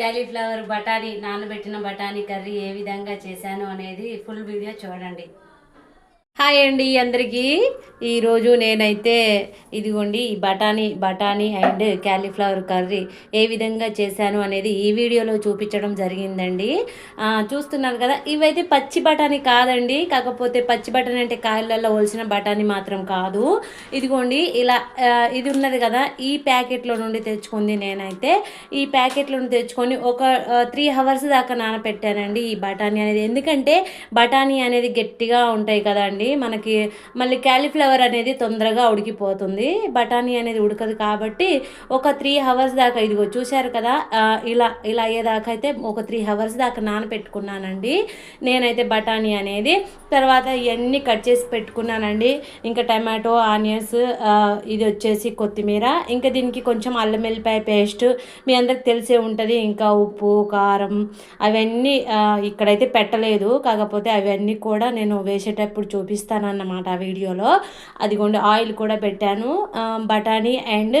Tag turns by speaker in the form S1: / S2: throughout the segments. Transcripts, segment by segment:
S1: Cauliflower బఠానీ నానబెట్టిన బఠానీ కర్రీ ఏ విధంగా చేశాను అనేది ఫుల్ వీడియో చూడండి. హాయ్ అండి అందరికీ. ఈరోజు నేనైతే ఇదిగోండి ఈ బఠానీ బఠానీ అండ్ క్యాలీఫ్లవర్ కర్రీ ఏ విధంగా చేశాను అనేది ఈ వీడియోలో చూపించడం జరిగిందండి. చూస్తున్నాను చూస్తున్నారు కదా ఇవైతే పచ్చి బఠానీ కాదండి. కాకపోతే పచ్చి బఠానీ అంటే కాయలలో ఒలిసిన బఠానీ మాత్రం కాదు. ఇదిగోండి ఇలా ఇది ఉన్నది కదా ఈ ప్యాకెట్లో నుండి తెచ్చుకుంది నేనైతే. ఈ ప్యాకెట్లో నుండి తెచ్చుకొని ఒక త్రీ అవర్స్ దాకా నానపెట్టానండి ఈ బఠానీ అనేది. ఎందుకంటే బఠానీ అనేది గట్టిగా ఉంటాయి కదండి. మనకి మళ్ళీ క్యాలీఫ్లవర్ అనేది తొందరగా ఉడికిపోతుంది. బఠానీ అనేది ఉడకదు కాబట్టి ఒక త్రీ అవర్స్ దాకా ఇదిగో చూశారు కదా ఇలా ఇలా అయ్యేదాకా అయితే ఒక త్రీ అవర్స్ దాకా నానపెట్టుకున్నానండి. నేనైతే బఠానీ అనేది తర్వాత ఇవన్నీ కట్ చేసి పెట్టుకున్నానండి. ఇంకా టమాటో ఆనియన్స్ ఇది వచ్చేసి కొత్తిమీర ఇంకా దీనికి కొంచెం అల్లం వెల్లిపాయ పేస్ట్ మీ అందరికి తెలిసే ఉంటుంది. ఇంకా ఉప్పు కారం అవన్నీ ఇక్కడైతే పెట్టలేదు. కాకపోతే అవన్నీ కూడా నేను వేసేటప్పుడు చూపిస్తాను. చూపిస్తానన్నమాట ఆ వీడియోలో. అదిగోండి ఆయిల్ కూడా పెట్టాను. బఠానీ అండ్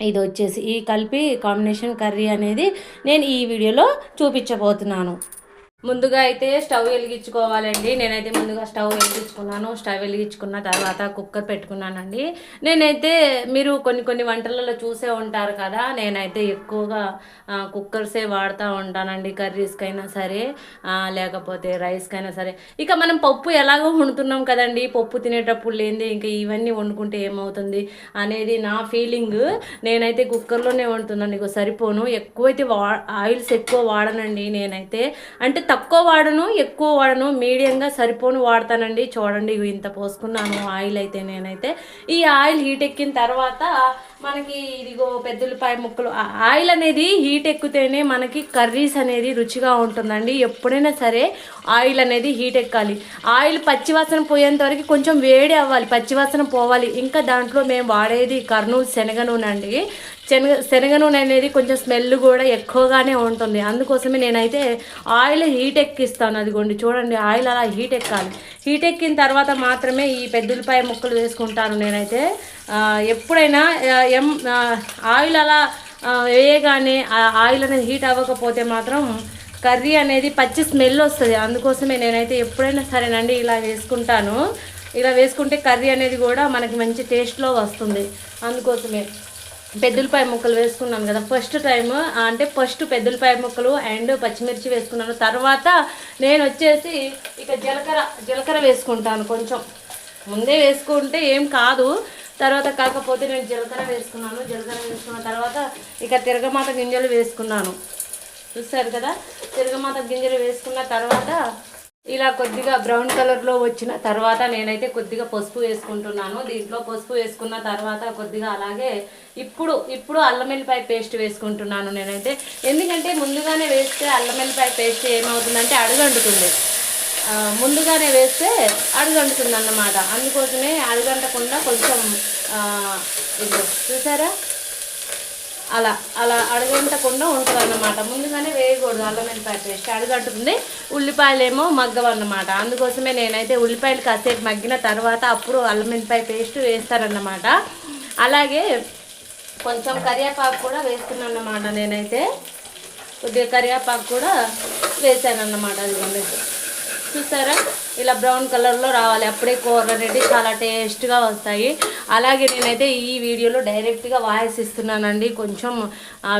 S1: ఇది వచ్చేసి ఈ కలిపి కాంబినేషన్ కర్రీ అనేది నేను ఈ వీడియోలో చూపించబోతున్నాను. ముందుగా అయితే స్టవ్ వెలిగించుకోవాలండి. నేనైతే ముందుగా స్టవ్ వెలిగించుకున్నాను. స్టవ్ వెలిగించుకున్న తర్వాత కుక్కర్ పెట్టుకున్నానండి. నేనైతే మీరు కొన్ని కొన్ని వంటలలో చూసే ఉంటారు కదా నేనైతే ఎక్కువగా కుక్కర్సే వాడుతూ ఉంటానండి కర్రీస్కైనా సరే లేకపోతే రైస్కైనా సరే. ఇక మనం పప్పు ఎలాగో వండుతున్నాం కదండి. పప్పు తినేటప్పుడు లేనిది ఇంకా ఇవన్నీ వండుకుంటే ఏమవుతుంది అనేది నా ఫీలింగ్. నేనైతే కుక్కర్లోనే వండుతున్నాను. ఇక సరిపోను. ఎక్కువైతే వా ఆయిల్స్ ఎక్కువ వాడనండి నేనైతే. అంటే తక్కువ వాడను ఎక్కువ వాడను మీడియంగా సరిపోను వాడతానండి. చూడండి ఇంత పోసుకున్నాను ఆయిల్ అయితే నేనైతే. ఈ ఆయిల్ హీట్ ఎక్కిన తర్వాత మనకి ఇదిగో పెద్దలపాయ ముక్కలు ఆయిల్ అనేది హీట్ ఎక్కితేనే మనకి కర్రీస్ అనేది రుచిగా ఉంటుందండి. ఎప్పుడైనా సరే ఆయిల్ అనేది హీట్ ఎక్కాలి. ఆయిల్ పచ్చివాసన పోయేంత వరకు కొంచెం వేడి అవ్వాలి పచ్చివాసన పోవాలి. ఇంకా దాంట్లో మేము వాడేది కర్నూలు శనగ నూనె అండి శనగ శనగ నూనె అనేది కొంచెం స్మెల్ కూడా ఎక్కువగానే ఉంటుంది. అందుకోసమే నేనైతే ఆయిల్ హీట్ ఎక్కిస్తాను. అదిగోండి చూడండి ఆయిల్ అలా హీట్ ఎక్కాలి. హీట్ ఎక్కిన తర్వాత మాత్రమే ఈ పెద్దలపాయ ముక్కలు వేసుకుంటాను నేనైతే. ఎప్పుడైనా ఎం ఆయిల్ అలా వేయగానే ఆయిల్ అనేది హీట్ అవ్వకపోతే మాత్రం కర్రీ అనేది పచ్చి స్మెల్ వస్తుంది. అందుకోసమే నేనైతే ఎప్పుడైనా సరేనండి ఇలా వేసుకుంటాను. ఇలా వేసుకుంటే కర్రీ అనేది కూడా మనకి మంచి టేస్ట్లో వస్తుంది. అందుకోసమే. పెద్దలపాయ ముక్కలు వేసుకున్నాను కదా. ఫస్ట్ టైం అంటే ఫస్ట్ పెద్దలపాయ ముక్కలు అండ్ పచ్చిమిర్చి వేసుకున్నాను. తర్వాత నేను వచ్చేసి ఇక జీలకర్ర జీలకర్ర వేసుకుంటాను కొంచెం. ముందే వేసుకుంటే ఏం కాదు. తర్వాత కాకపోతే నేను జీలకర్ర వేసుకున్నాను. జీలకర్ర వేసుకున్న తర్వాత ఇక తిరగమాత గింజలు వేసుకున్నాను. చూస్తారు కదా? తిరగమాత గింజలు వేసుకున్న తర్వాత ఇలా కొద్దిగా బ్రౌన్ కలర్లో వచ్చిన తర్వాత నేనైతే కొద్దిగా పసుపు వేసుకుంటున్నాను. దీంట్లో పసుపు వేసుకున్న తర్వాత కొద్దిగా అలాగే ఇప్పుడు ఇప్పుడు అల్లమెల్లిపాయ పేస్ట్ వేసుకుంటున్నాను నేనైతే. ఎందుకంటే ముందుగానే వేస్తే అల్లమెల్లిపాయ పేస్ట్ ఏమవుతుందంటే అడుగంటుతుంది. ముందుగానే వేస్తే అడుగంటుతుంది అన్నమాట అందుకోసమే అడుగంటకుండా కొంచెం చూసారా? అలా అలా అడగంటకుండా ఉంటుంది అన్నమాట ముందుగానే వేయకూడదు అల్లం వెల్లిపాయ పేస్ట్. అడుగంటుతుంది ఉల్లిపాయలేమో మగ్గవన్నమాట. అందుకోసమే నేనైతే ఉల్లిపాయలు కాసేపు మగ్గిన తర్వాత అప్పుడు అల్లం వెల్లిపాయ పేస్ట్ వేస్తారన్నమాట. అలాగే కొంచెం కరివేపాకు కూడా వేస్తున్నాను అన్నమాట నేనైతే. కొద్దిగా కరివేపాకు కూడా వేసానన్నమాట అది చూసారా? ఇలా బ్రౌన్ కలర్లో రావాలి. అప్పుడే కూర రెడ్డి చాలా టేస్ట్గా వస్తాయి. అలాగే నేనైతే ఈ వీడియోలో డైరెక్ట్గా వాయిస్ ఇస్తున్నానండి. కొంచెం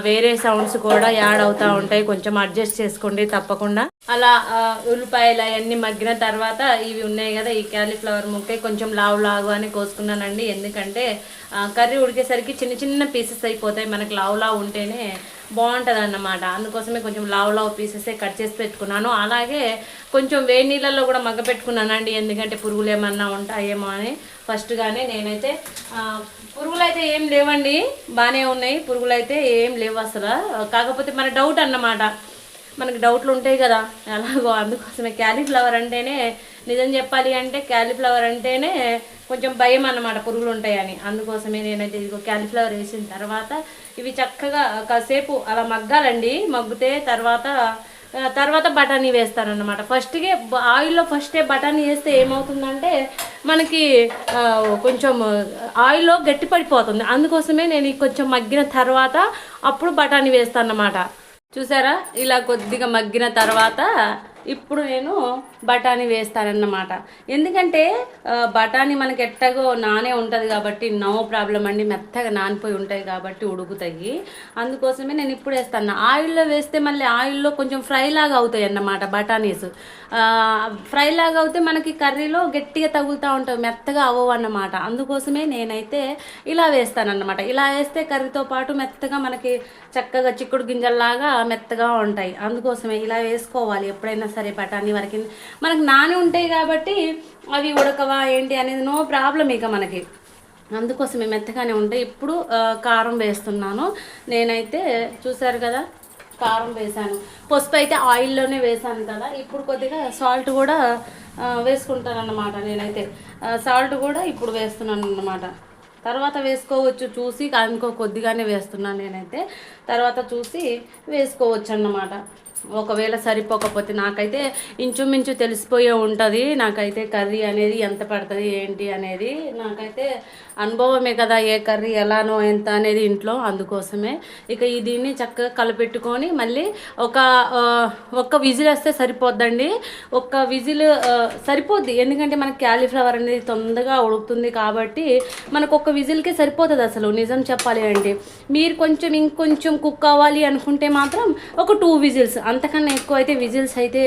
S1: వేరే సౌండ్స్ కూడా యాడ్ అవుతూ ఉంటాయి. కొంచెం అడ్జస్ట్ చేసుకోండి తప్పకుండా. అలా ఉల్లిపాయలు అవన్నీ మగ్గిన తర్వాత ఇవి ఉన్నాయి కదా ఈ క్యాలీఫ్లవర్ ముక్క కొంచెం లావు లావు అని కోసుకున్నానండి. ఎందుకంటే కర్రీ ఉడికేసరికి చిన్న చిన్న పీసెస్ అయిపోతాయి. మనకి లావు లావు ఉంటేనే బాగుంటుంది అన్నమాట అందుకోసమే కొంచెం లావు లావు పీసెస్ కట్ చేసి పెట్టుకున్నాను. అలాగే కొంచెం వేడి నీళ్ళల్లో కూడా మగ్గ పెట్టుకున్నానండి. ఎందుకంటే పురుగులు ఏమన్నా ఉంటాయేమో అని ఫస్ట్గానే నేనైతే పురుగులు అయితే ఏం లేవండి. బాగానే ఉన్నాయి. పురుగులు అయితే ఏం లేవు అసలు. కాకపోతే మన డౌట్ అన్నమాట. మనకి డౌట్లు ఉంటాయి కదా. ఎలాగో అందుకోసమే క్యాలీఫ్లవర్ అంటేనే నిజం చెప్పాలి అంటే క్యాలీఫ్లవర్ అంటేనే కొంచెం భయం అన్నమాట పురుగులు ఉంటాయని. అందుకోసమే నేనైతే ఇదిగో క్యాలీఫ్లవర్ వేసిన తర్వాత ఇవి చక్కగా కాసేపు అలా మగ్గాలండి. మగ్గితే తర్వాత తర్వాత బఠానీ వేస్తానన్నమాట ఫస్ట్గా ఆయిల్లో ఫస్టే బఠానీ వేస్తే ఏమవుతుందంటే మనకి కొంచెం ఆయిల్లో గట్టి పడిపోతుంది. అందుకోసమే నేను కొంచెం మగ్గిన తర్వాత అప్పుడు బఠానీ వేస్తాను అన్నమాట చూసారా? ఇలా కొద్దిగా మగ్గిన తర్వాత ఇప్పుడు నేను బఠానీ వేస్తానన్నమాట. ఎందుకంటే బఠానీ మనకి ఎట్టగో నానే ఉంటుంది కాబట్టి నో ప్రాబ్లం అండి. మెత్తగా నానిపోయి ఉంటాయి కాబట్టి ఉడుకుతాయి. అందుకోసమే నేను ఇప్పుడు వేస్తాను ఆయిల్లో వేస్తే మళ్ళీ ఆయిల్లో కొంచెం ఫ్రై లాగా అవుతాయి అన్నమాట బఠానీస్ ఫ్రై లాగా అవుతే మనకి కర్రీలో గట్టిగా తగులుతూ ఉంటాయి. మెత్తగా అవ్వవు అన్నమాట అందుకోసమే నేనైతే ఇలా వేస్తానన్నమాట. ఇలా వేస్తే కర్రీతో పాటు మెత్తగా మనకి చక్కగా చిక్కుడు గింజల్లాగా మెత్తగా ఉంటాయి. అందుకోసమే ఇలా వేసుకోవాలి ఎప్పుడైనా సరే బఠానీ వరకు. మనకు నాని ఉంటాయి కాబట్టి అవి ఉడకవా ఏంటి అనేది నో ప్రాబ్లం ఇక మనకి. అందుకోసమే మెత్తగానే ఉంటాయి ఇప్పుడు కారం వేస్తున్నాను. నేనైతే చూసారు కదా కారం వేసాను పసుపు అయితే ఆయిల్లోనే వేసాను కదా. ఇప్పుడు కొద్దిగా సాల్ట్ కూడా ఆ, వేసుకుంటాను అన్నమాట నేనైతే సాల్ట్ కూడా ఇప్పుడు వేస్తున్నాను అన్నమాట. తర్వాత వేసుకోవచ్చు చూసి ఇంకో కొద్దిగానే వేస్తున్నాను నేనైతే. తర్వాత చూసి వేసుకోవచ్చు అన్నమాట. ఒకవేళ సరిపోకపోతే నాకైతే ఇంచుమించు తెలిసిపోయే ఉంటుంది. నాకైతే కర్రీ అనేది ఎంత పడుతుంది ఏంటి అనేది నాకైతే అనుభవమే కదా ఏ కర్రీ ఎలానో ఎంత అనేది ఇంట్లో అందుకోసమే. ఇక ఈ దీన్ని చక్కగా కలపెట్టుకొని మళ్ళీ ఒక ఒక్క విజిల్ వేస్తే సరిపోద్దండి. ఒక్క విజిల్ సరిపోద్ది. ఎందుకంటే మనకి క్యాలీఫ్లవర్ అనేది తొందరగా ఉడుకుతుంది కాబట్టి మనకు ఒక్క విజిల్కే సరిపోతుంది అసలు నిజం చెప్పాలి అంటే. మీరు కొంచెం ఇంకొంచెం కుక్ అవ్వాలి అనుకుంటే మాత్రం ఒక టూ విజిల్స్ అంతకన్నా ఎక్కువ అయితే విజిల్స్ అయితే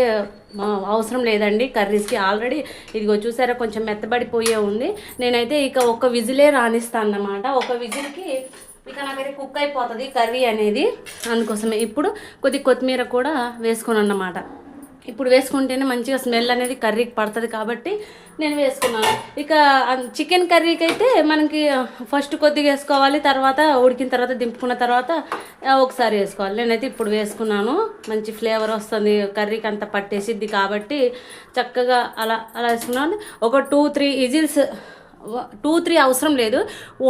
S1: అవసరం లేదండి. కర్రీస్కి ఆల్రెడీ ఇదిగో చూసారా కొంచెం మెత్తబడిపోయే ఉంది. నేనైతే ఇక ఒక విజిలే రాణిస్తాను అన్నమాట ఒక విజిల్కి ఇక నాకైతే కుక్ అయిపోతుంది కర్రీ అనేది. అందుకోసమే ఇప్పుడు కొద్ది కొత్తిమీర కూడా వేసుకోను అన్నమాట ఇప్పుడు వేసుకుంటేనే మంచిగా స్మెల్ అనేది కర్రీకి పడుతుంది కాబట్టి నేను వేసుకున్నాను. ఇక చికెన్ కర్రీకి అయితే మనకి ఫస్ట్ కొద్దిగా వేసుకోవాలి తర్వాత ఉడికిన తర్వాత దింపుకున్న తర్వాత ఒకసారి వేసుకోవాలి. నేనైతే ఇప్పుడు వేసుకున్నాను. మంచి ఫ్లేవర్ వస్తుంది. కర్రీకి అంత పట్టేసిద్ది కాబట్టి చక్కగా అలా అలా వేసుకున్నాను. ఒక two three whistles two three అవసరం లేదు.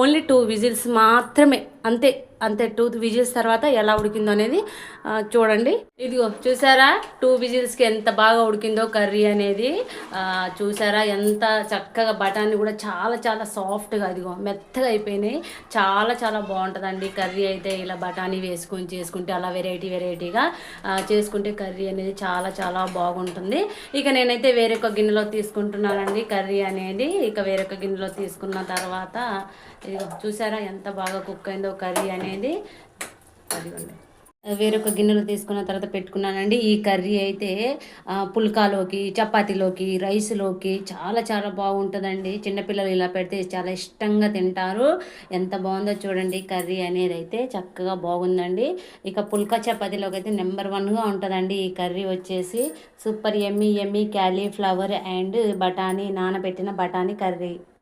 S1: ఓన్లీ టూ విజిల్స్ మాత్రమే. అంతే అంతే. టూ విజిల్స్ తర్వాత ఎలా ఉడికిందో అనేది చూడండి. ఇదిగో చూసారా? టూ విజిల్స్కి ఎంత బాగా ఉడికిందో కర్రీ అనేది. చూసారా? ఎంత చక్కగా బఠానీ కూడా చాలా చాలా సాఫ్ట్గా ఇదిగో మెత్తగా అయిపోయినాయి. చాలా చాలా బాగుంటుందండి కర్రీ అయితే. ఇలా బఠానీ వేసుకొని చేసుకుంటే అలా వెరైటీ వెరైటీగా చేసుకుంటే కర్రీ అనేది చాలా చాలా బాగుంటుంది. ఇక నేనైతే వేరొక గిన్నెలో తీసుకుంటున్నానండి కర్రీ అనేది. ఇక వేరొక గిన్నెలో తీసుకున్న తర్వాత ఇదిగో చూసారా? ఎంత బాగా కుక్ అయిందో కర్రీ అనేది అదిగోండి వేరొక గిన్నెలో తీసుకున్న తర్వాత పెట్టుకున్నానండి. ఈ కర్రీ అయితే పుల్కాలోకి చపాతీలోకి రైస్లోకి చాలా చాలా బాగుంటుందండి. చిన్నపిల్లలు ఇలా పెడితే చాలా ఇష్టంగా తింటారు. ఎంత బాగుందో చూడండి. కర్రీ అనేది అయితే చక్కగా బాగుందండి. ఇక పుల్కా చపాతీలోకి అయితే నెంబర్ వన్గా ఉంటుందండి ఈ కర్రీ వచ్చేసి. సూపర్ ఎమ్మి ఎమ్మి క్యాలీఫ్లవర్ అండ్ బఠానీ నానబెట్టిన బఠానీ కర్రీ.